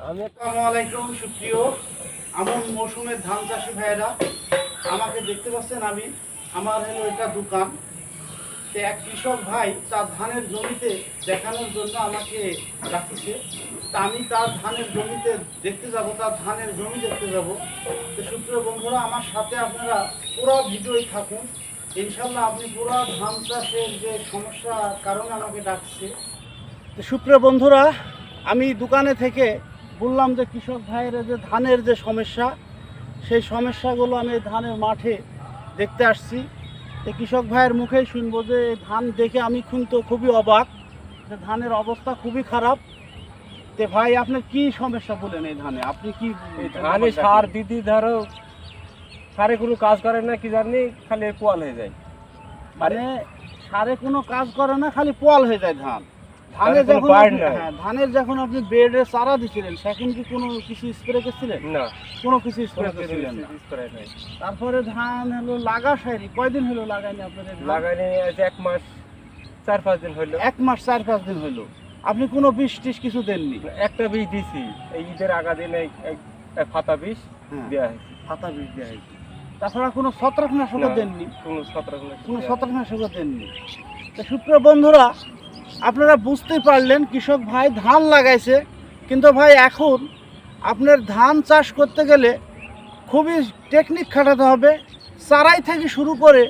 আসসালামু আলাইকুম, সুপ্রিয় আমন মৌসুমের ধান চাষি ভাইয়েরা। আমাকে দেখতে পাচ্ছেন আমি, আমার হলো এটা দোকান। সে এক কৃষক ভাই তার ধানের জমিতে দেখানোর জন্য আমাকে ডাকছে। তা আমি তার ধানের জমিতে দেখতে যাব, তার ধানের জমি দেখতে যাব। তো সুপ্রিয় বন্ধুরা, আমার সাথে আপনারা পুরো ভিডিওই থাকুন। ইনশাল্লাহ আপনি পুরো ধান চাষের যে সমস্যার কারণে আমাকে ডাকছে। তো সুপ্রিয় বন্ধুরা, আমি দোকানে থেকে বললাম যে কৃষক ভাইয়ের যে ধানের যে সমস্যা সেই সমস্যাগুলো আমি ধানের মাঠে দেখতে আসছি। তো কৃষক ভাইয়ের মুখেই শুনব যে ধান দেখে আমি কিন্তু খুবই অবাক যে ধানের অবস্থা খুবই খারাপ। তে ভাই আপনার কি সমস্যা বলেন এই ধানে? আপনি কি ধানে সার দিদি ধরো সারে কোনো কাজ করে না কি জানি খালি পোয়াল হয়ে যায়। মানে সারে কোনো কাজ করে না খালি পোয়াল হয়ে যায় ধান। ধানে তার কোনো যখন। হ্যাঁ, ধানের যখন আপনি বেডে চারা দিছিলেন সেখান কি কোনো কিছু স্প্রে করছিলেন? না। কোনো কিছু স্প্রে করছিলেন না। তারপরে ধান হলো লাগা সারি কয়দিন হলো লাগাইনি আপনাদের আজ এক মাস চার পাঁচ দিন হইল এক মাস চার পাঁচ দিন হলো। আপনি কোনো বিষ টিস কিছু দেননি? একটা বীজ দিছি। এই ঈদের আগা দিন ফাতা বীজ হ্যাঁ। দেওয়া হয়েছে। ফাতা বিষ দেওয়া হয়েছে। তাছাড়া কোনো ছত্রাকনাশকও দেননি? কোনো সতেরো কোনো ছত্রাকনাশকও দেননি। তো সূত্র বন্ধুরা আপনারা বুঝতেই পারলেন, কৃষক ভাই ধান লাগাইছে, কিন্তু ভাই এখন আপনার ধান চাষ করতে গেলে খুবই টেকনিক খাটাতে হবে। চারাই থেকে শুরু করে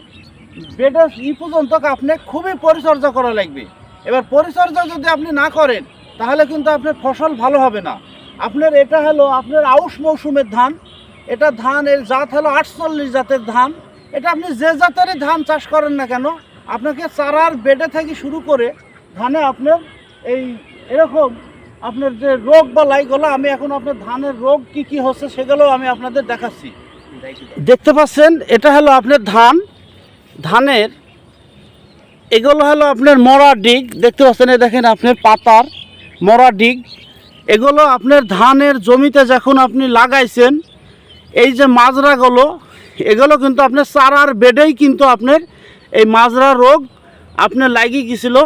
বেডের ই পর্যন্ত আপনি খুবই পরিচর্যা করা লাগবে। এবার পরিচর্যা যদি আপনি না করেন, তাহলে কিন্তু আপনার ফসল ভালো হবে না। আপনার এটা হলো আপনার আউশ মৌসুমের ধান। এটা ধান, এর জাত হলো আটচল্লিশ জাতের ধান। এটা আপনি যে জাতেরই ধান চাষ করেন না কেন, আপনাকে চারার বেডে থেকে শুরু করে ধানে আপনার এই এরকম আপনার যে রোগ বা লাইগুলো, আমি এখন আপনার ধানের রোগ কি কি হচ্ছে সেগুলো আমি আপনাদের দেখাচ্ছি। দেখতে পাচ্ছেন, এটা হলো আপনার ধান। ধানের, এগুলো হলো আপনার মরা ডিগ। দেখতে পাচ্ছেন দেখেন আপনার পাতার মরা ডিগ। এগুলো আপনার ধানের জমিতে যখন আপনি লাগাইছেন, এই যে মাজরাগুলো, এগুলো কিন্তু আপনার চারার বেডেই কিন্তু আপনার এই মাজরা রোগ আপনার লাগিয়ে গেছিল।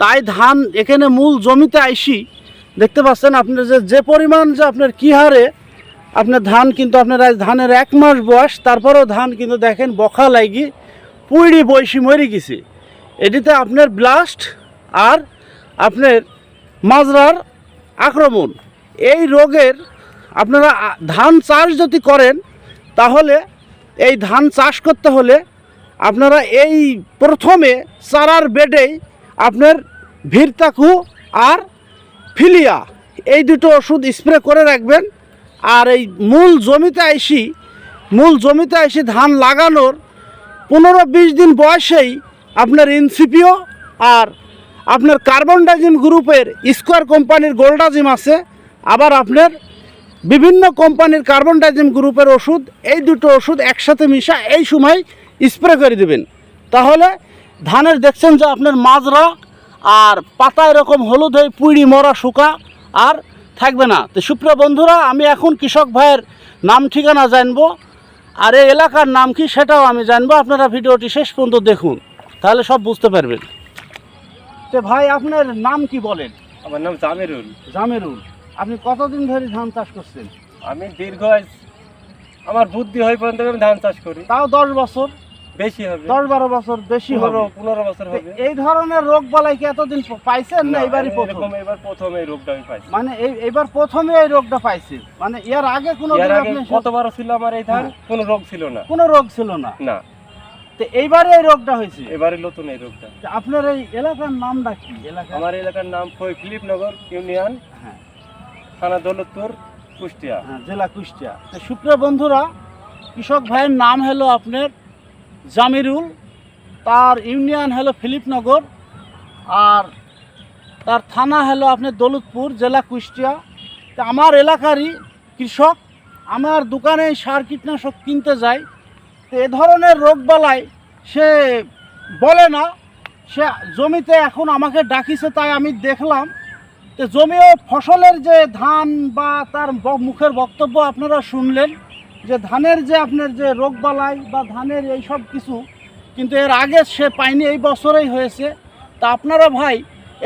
তাই ধান এখানে মূল জমিতে আইসি, দেখতে পাচ্ছেন আপনার যে যে পরিমাণ যে আপনার কী হারে, আপনার ধান কিন্তু আপনার ধানের এক মাস বয়স, তারপরেও ধান কিন্তু দেখেন বখা লাগি, পুইড়ি বৈশি মরে গেছে। এটিতে আপনার ব্লাস্ট আর আপনার মাজরার আক্রমণ। এই রোগের আপনারা ধান চাষ যদি করেন, তাহলে এই ধান চাষ করতে হলে আপনারা এই প্রথমে চারার বেডেই আপনার ভিরতাকু আর ফিলিয়া। এই দুটো ওষুধ স্প্রে করে রাখবেন। আর এই মূল জমিতে আইসি, মূল জমিতে আইসি ধান লাগানোর পনেরো বিশ দিন বয়সেই আপনার ইনসিপিও আর আপনার কার্বন ডাইজিম গ্রুপের স্কোয়ার কোম্পানির গোল্ডাজিম আছে। আবার আপনার বিভিন্ন কোম্পানির কার্বন ডাইজিম গ্রুপের ওষুধ, এই দুটো ওষুধ একসাথে মিশা এই সময় স্প্রে করে দেবেন। তাহলে ধানের দেখছেন যে আপনার মাজরা আর পাতা এরকম হলুদ হয়ে পুড়ি মরা শুকা আর থাকবে না। তো সুপ্রিয় বন্ধুরা আমি এখন কৃষক ভাইয়ের নাম ঠিকানা জানব আর এই এলাকার নাম কি সেটাও আমি জানব। আপনারা ভিডিওটি শেষ পর্যন্ত দেখুন তাহলে সব বুঝতে পারবেন। তো ভাই আপনার নাম কি বলেন? আমার নাম জামিরুল। জামেরুল আপনি কতদিন ধরে ধান চাষ করছেন? আমি দীর্ঘ আমার বুদ্ধি হয় পর্যন্ত আমি ধান চাষ করি। তাও দশ বছর? বেশি হবে। দশ বারো বছর বেশি পনেরো হবে। পনেরো বছর হবে। এই ধরনের রোগ বালাই কি এতদিন পাইছেন না না, এবারই প্রথম? এবার প্রথম এই রোগটা আমি পাইছি। মানে এই এবার প্রথমে এই রোগটা পাইছে। মানে এর আগে কোনো এর দিন আগে আপনি কতবারও ছিল আমার এই ধান? হ্যাঁ। কোনো রোগ ছিল না। কোনো রোগ ছিল না। না। তো এইবারে এই রোগটা হয়েছে? এবারে নতুন এই রোগটা। আপনার এই এলাকার নামটা কি? এলাকা আমার এলাকার নাম ফিলিপনগর ইউনিয়ন হ্যাঁ। থানা দৌলতপুর কুষ্টিয়া। হ্যাঁ, জেলা কুষ্টিয়া। তো সুপ্রিয় বন্ধুরা কৃষক ভাইয়ের নাম হলো আপনার জামিরুল, তার ইউনিয়ন হলো ফিলিপনগর, আর তার থানা হলো আপনার দৌলতপুর, জেলা কুষ্টিয়া। তো আমার এলাকারই কৃষক, আমার দোকানে সার কীটনাশক কিনতে যায়। তো এ ধরনের রোগবালাই সে বলে না, সে জমিতে এখন আমাকে ডাকিছে, তাই আমি দেখলাম। তো জমিও ফসলের যে ধান বা তার মুখের বক্তব্য আপনারা শুনলেন। যে ধানের যে আপনার যে রোগবালাই বা ধানের এই সব কিছু, কিন্তু এর আগে সে পায়নি, এই বছরেই হয়েছে। তা আপনারা ভাই,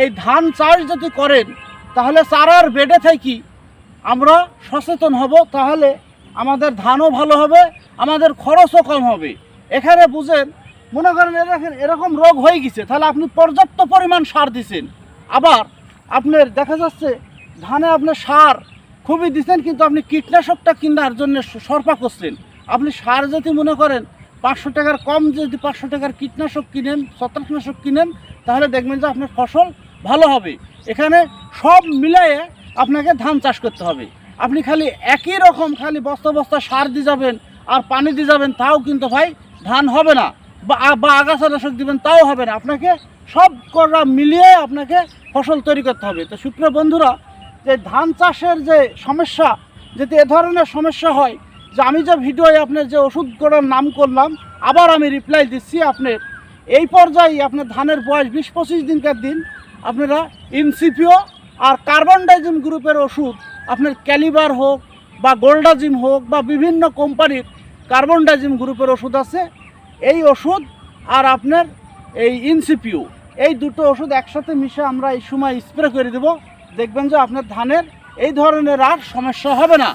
এই ধান চাষ যদি করেন, তাহলে চারার বেডে থাকি আমরা সচেতন হব, তাহলে আমাদের ধানও ভালো হবে, আমাদের খরচও কম হবে। এখানে বুঝেন, মনে করেন এরকম এরকম রোগ হয়ে গেছে, তাহলে আপনি পর্যাপ্ত পরিমাণ সার দিছেন। আবার আপনার দেখা যাচ্ছে, ধানে আপনার সার খুবই দিচ্ছেন কিন্তু আপনি কীটনাশকটা কেনার জন্য সরপা করছেন আপনি সার যদি মনে করেন, পাঁচশো টাকার কম যদি পাঁচশো টাকার কীটনাশক কিনেন, ছত্রাকনাশক কিনেন, তাহলে দেখবেন যে আপনার ফসল ভালো হবে। এখানে সব মিলিয়ে আপনাকে ধান চাষ করতে হবে। আপনি খালি একই রকম খালি বস্তা বস্তা সার দিয়ে যাবেন আর পানি দিয়ে যাবেন, তাও কিন্তু ভাই ধান হবে না। বা বা আগাছা নাশক দিবেন, তাও হবে না। আপনাকে সব করা মিলিয়ে আপনাকে ফসল তৈরি করতে হবে। তো সুপ্রিয় বন্ধুরা যে ধান চাষের যে সমস্যা, যদি এ ধরনের সমস্যা হয়, যে আমি যে ভিডিওয়ে আপনার যে ওষুধ করার নাম করলাম, আবার আমি রিপ্লাই দিচ্ছি আপনার। এই পর্যায়ে আপনার ধানের বয়স বিশ পঁচিশ দিনকার দিন আপনারা ইনসিপিও আর কার্বন ডাইজিম গ্রুপের ওষুধ, আপনার ক্যালিবার হোক বা গোল্ডাজিম হোক বা বিভিন্ন কোম্পানির কার্বন ডাইজিম গ্রুপের ওষুধ আছে, এই ওষুধ আর আপনার এই ইনসিপিউ এই দুটো ওষুধ একসাথে মিশে আমরা এই সময় স্প্রে করে দেব। দেখবেন যে আপনার ধানের এই ধরনের আর সমস্যা হবে না।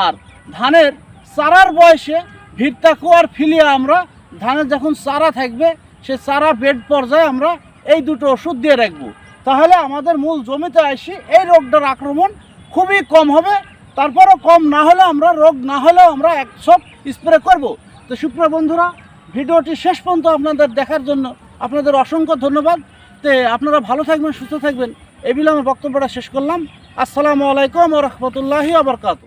আর ধানের চারার বয়সে ভিড়তাকু আর ফিলিয়া আমরা ধানের যখন চারা থাকবে, সে চারা বেড পর্যায়ে আমরা এই দুটো ওষুধ দিয়ে রাখব। তাহলে আমাদের মূল জমিতে আসি এই রোগটার আক্রমণ খুবই কম হবে। তারপরও কম না হলে আমরা, রোগ না হলেও আমরা একশো স্প্রে করব। তো সুপ্রিয় বন্ধুরা, ভিডিওটি শেষ পর্যন্ত আপনাদের দেখার জন্য আপনাদের অসংখ্য ধন্যবাদ। তে আপনারা ভালো থাকবেন, সুস্থ থাকবেন। এই আমি বক্তব্যটা শেষ করলাম। আসসালামু আলাইকুম রহমতুল্লাহি আবরকাত